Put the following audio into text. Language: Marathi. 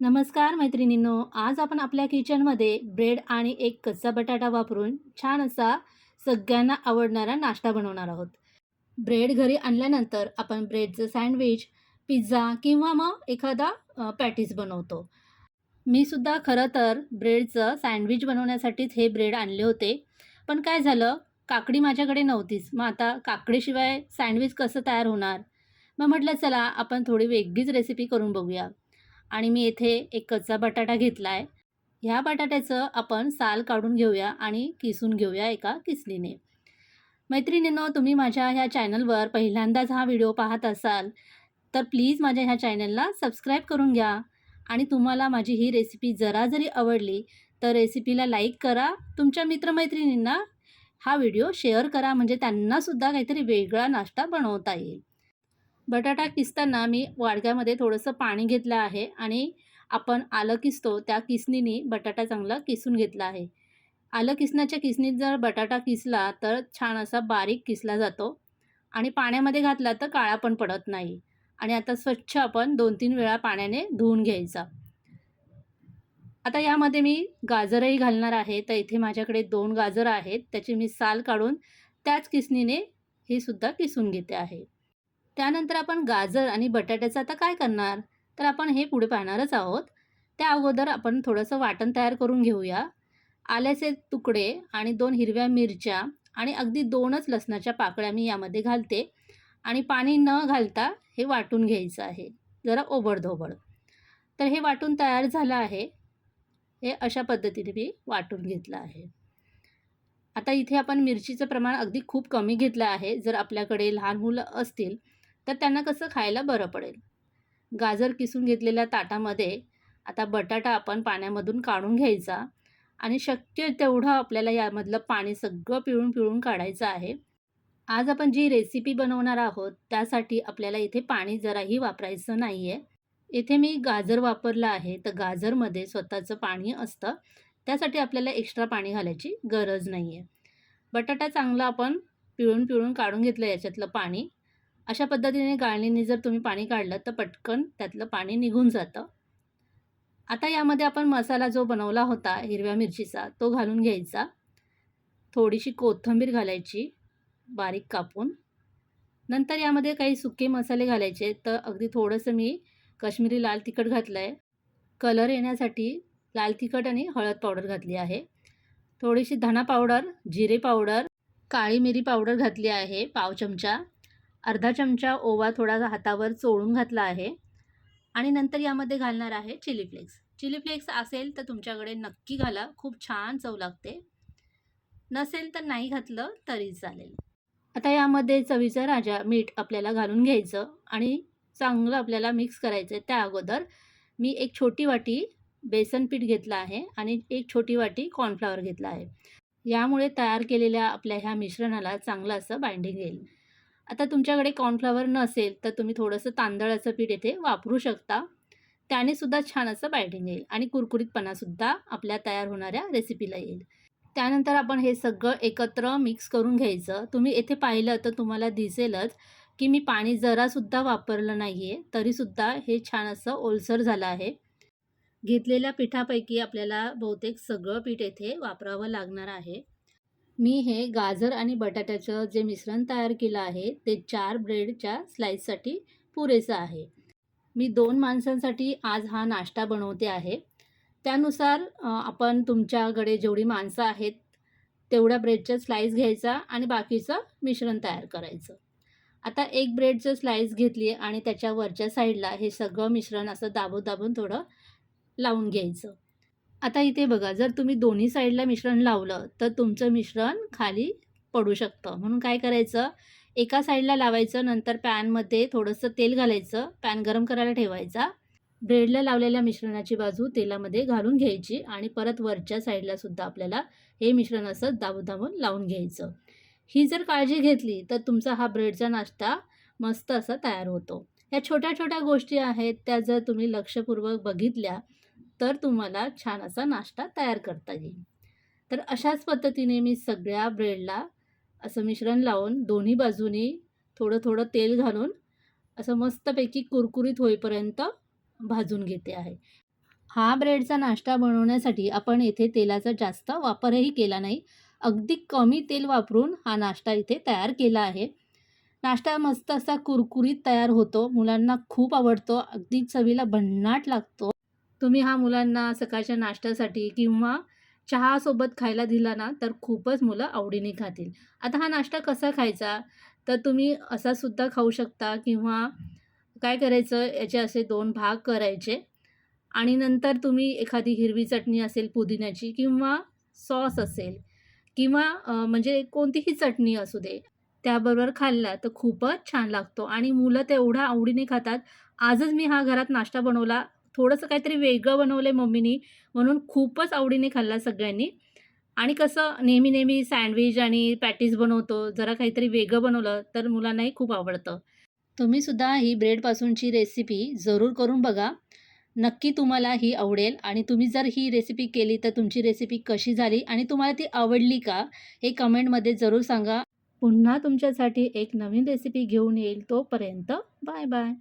नमस्कार मैत्रिणींनो आज आपण आपल्या किचनमध्ये ब्रेड आणि एक कच्चा बटाटा वापरून छान असा सगळ्यांना आवडणारा नाश्ता बनवणार आहोत. ब्रेड घरी आणल्यानंतर आपण ब्रेडचं सँडविच पिझ्झा किंवा मग एखादा पॅटीस बनवतो. मी सुद्धा खरं तर ब्रेडचं सँडविच बनवण्यासाठीच हे ब्रेड आणले होते. पण काय झालं काकडी माझ्याकडे नव्हतीच. मग आता काकडीशिवाय सँडविच कसं तयार होणार? मग म्हटलं चला आपण थोडी वेगळीच रेसिपी करून बघूया. आणि मी येथे एक कच्चा बटाटा घेतला आहे ह्या बटाट्याचं आपण साल काढून घेऊया आणि किसून घेऊया एका किसलीने मैत्रिणींनो तुम्ही माझ्या ह्या चॅनलवर पहिल्यांदाच हा व्हिडिओ पाहत असाल तर प्लीज माझ्या ह्या चॅनलला सबस्क्राईब करून घ्या. आणि तुम्हाला माझी ही रेसिपी जरा जरी आवडली तर रेसिपीला लाईक करा तुमच्या मित्रमैत्रिणींना हा व्हिडिओ शेअर करा म्हणजे त्यांनासुद्धा काहीतरी वेगळा नाश्ता बनवता येईल. बटाटा किसताना मी वाडग्यामध्ये थोडंसं पाणी घेतलं आहे आणि आपण आलं किसतो त्या किसनीने बटाटा चांगला किसून घेतला आहे. आलं किसण्याच्या किसनीत जर बटाटा किसला तर छान असा बारीक किसला जातो आणि पाण्यामध्ये घातला तर काळा पण पडत नाही. आणि आता स्वच्छ आपण दोन तीन वेळा पाण्याने धुवून घ्यायचा. आता यामध्ये मी गाजरही घालणार आहे. तर इथे माझ्याकडे दोन गाजर आहेत. त्याची मी साल काढून त्याच किसणीने हे सुद्धा किसून घेते आहे. त्यानंतर आपण गाजर आणि बटाट्याचं आता काय करणार? तर आपण हे पुढे पाहणारच आहोत. त्या अगोदर आपण थोडंसं वाटण तयार करून घेऊया. आल्याचे तुकडे आणि दोन हिरव्या मिरच्या आणि अगदी दोनच लसणाच्या पाकळ्या मी यामध्ये घालते. आणि पाणी न घालता हे वाटून घ्यायचं आहे. जरा ओबडधोबड. तर हे वाटून तयार झालं आहे. हे अशा पद्धतीने मी वाटून घेतलं आहे. आता इथे आपण मिरचीचं प्रमाण अगदी खूप कमी घेतलं आहे. जर आपल्याकडे लहान मुलं असतील तर त्यांना कसं खायला बरं पडेल? गाजर किसून घेतलेल्या ताटामध्ये आता बटाटा आपण पाण्यामधून काढून घ्यायचा आणि शक्य तेवढं आपल्याला यामधलं पाणी सगळं पिळून पिळून काढायचं आहे. आज आपण जी रेसिपी बनवणार आहोत त्यासाठी आपल्याला इथे पाणी जराही वापरायचं नाही आहे इथे मी गाजर वापरलं आहे तर गाजरमध्ये स्वतःचं पाणी असतं. त्यासाठी आपल्याला एक्स्ट्रा पाणी घालायची गरज नाही आहे बटाटा चांगला आपण पिळून पिळून काढून घेतलं याच्यातलं पाणी. अशा पद्धतीने गाळणीने जर तुम्ही पाणी काढलं तर पटकन त्यातलं पाणी निघून जातं. आता यामध्ये आपण मसाला जो बनवला होता हिरव्या मिरचीचा तो घालून घ्यायचा. थोडीशी कोथिंबीर घालायची बारीक कापून. नंतर यामध्ये काही सुके मसाले घालायचे तर अगदी थोडंसं मी काश्मीरी लाल तिखट घातलं आहे कलर येण्यासाठी लाल तिखट आणि हळद पावडर घातली आहे. थोडीशी धणा पावडर जिरे पावडर काळी मिरी पावडर घातली आहे पाव चमचा. अर्धा चमचा ओवा थोडा हातावर चोळून घातला आहे आणि नंतर यामध्ये घालणार आहे चिली फ्लेक्स. चिली फ्लेक्स असेल तर तुमच्याकडे नक्की घाला खूप छान चव लागते. नसेल तर नाही घातलं तरी चालेल. आता यामध्ये चवीचं राजा मीठ आपल्याला घालून घ्यायचं आणि चांगलं आपल्याला मिक्स करायचं आहे. त्या अगोदर मी एक छोटी वाटी बेसन पीठ घेतलं आहे आणि एक छोटी वाटी कॉर्नफ्लॉवर घेतला आहे. यामुळे तयार केलेल्या आपल्या ह्या मिश्रणाला चांगलं असं बाइंडिंग येईल. आता तुमच्याकडे कॉर्नफ्लॉवर नसेल तर तुम्ही थोडंसं तांदळाचं पीठ येथे वापरू शकता. त्याने सुद्धा छान असं बायटिंग येईल आणि कुरकुरीतपणासुद्धा आपल्या तयार होणाऱ्या रेसिपीला येईल. त्यानंतर आपण हे सगळं एकत्र मिक्स करून घ्यायचं. तुम्ही येथे पाहिलं तर तुम्हाला दिसेलच की मी पाणी जरासुद्धा वापरलं नाही आहे तरीसुद्धा हे छान असं ओलसर झालं आहे. घेतलेल्या पिठापैकी आपल्याला बहुतेक सगळं पीठ येथे वापरावं लागणार आहे. मी हे गाजर आणि बटाट्याचं जे मिश्रण तयार केलं आहे ते चार ब्रेडच्या स्लाईससाठी पुरेसं आहे. मी दोन माणसांसाठी आज हा नाश्ता बनवते आहे. त्यानुसार आपण तुमच्याकडे जेवढी माणसं आहेत तेवढ्या ब्रेडच्या स्लाईस घ्यायचा आणि बाकीचं मिश्रण तयार करायचं. आता एक ब्रेडचं स्लाईस घेतली आणि त्याच्या वरच्या साईडला हे सगळं मिश्रण असं दाबून दाबून थोडं लावून घ्यायचं. आता इथे बघा जर तुम्ही दोन्ही साईडला मिश्रण लावलं तर तुमचं मिश्रण खाली पडू शकतं. म्हणून काय करायचं? एका साईडला लावायचं नंतर पॅनमध्ये थोडंसं तेल घालायचं पॅन गरम करायला ठेवायचा. ब्रेडला लावलेल्या मिश्रणाची बाजू तेलामध्ये घालून घ्यायची आणि परत वरच्या साईडला सुद्धा आपल्याला हे मिश्रण असं दाबून दाबून लावून घ्यायचं. ही जर काळजी घेतली तर तुमचा हा ब्रेडचा नाश्ता मस्त असा तयार होतो. ह्या छोट्या छोट्या गोष्टी आहेत त्या जर तुम्ही लक्षपूर्वक बघितल्या तर तुम्हाला छान असा नाश्ता तयार करता येईल. तर अशाच पद्धतीने मी सगळ्या ब्रेडला असं मिश्रण लावून दोन्ही बाजूनी थोडं थोडं तेल घालून असं मस्तपैकी कुरकुरीत होईपर्यंत भाजून घेते आहे. हा ब्रेडचा नाश्ता बनवण्यासाठी आपण येथे तेलाचा जास्त वापरही केला नाही. अगदी कमी तेल वापरून हा नाश्ता इथे तयार केला आहे. नाश्ता मस्त असा कुरकुरीत तयार होतो. मुलांना खूप आवडतो. अगदी चवीला भन्नाट लागतो. तुम्ही हा मुलांना सकाळच्या नाश्त्यासाठी किंवा चहासोबत खायला दिला ना तर खूपच मुलं आवडीने खातील. आता हा नाश्ता कसा खायचा? तर तुम्ही असा सुद्धा खाऊ शकता किंवा काय करायचं याचे असे दोन भाग करायचे. आणि नंतर तुम्ही एखादी हिरवी चटणी असेल पुदिन्याची किंवा सॉस असेल किंवा म्हणजे कोणतीही चटणी असू दे त्याबरोबर खाल्ला तर खूपच छान लागतो. आणि मुलं तेवढा आवडीने खातात. आजच मी हा घरात नाश्ता बनवला. थोडंसं काहीतरी वेगळं बनवलं आहे मम्मीनी म्हणून खूपच आवडीने खाल्ला सगळ्यांनी. आणि कसं नेहमी नेहमी सँडविच आणि पॅटीस बनवतो जरा काहीतरी वेगळं बनवलं तर मुलांनाही खूप आवडतं. तुम्ही सुद्धा ही ब्रेडपासूनची रेसिपी जरूर करून बघा. नक्की तुम्हाला ही आवडेल आणि तुम्ही जर ही रेसिपी केली तर तुमची रेसिपी कशी झाली आणि तुम्हाला ती आवडली का हे कमेंटमध्ये जरूर सांगा. पुन्हा तुमच्यासाठी एक नवीन रेसिपी घेऊन येईल तोपर्यंत बाय बाय.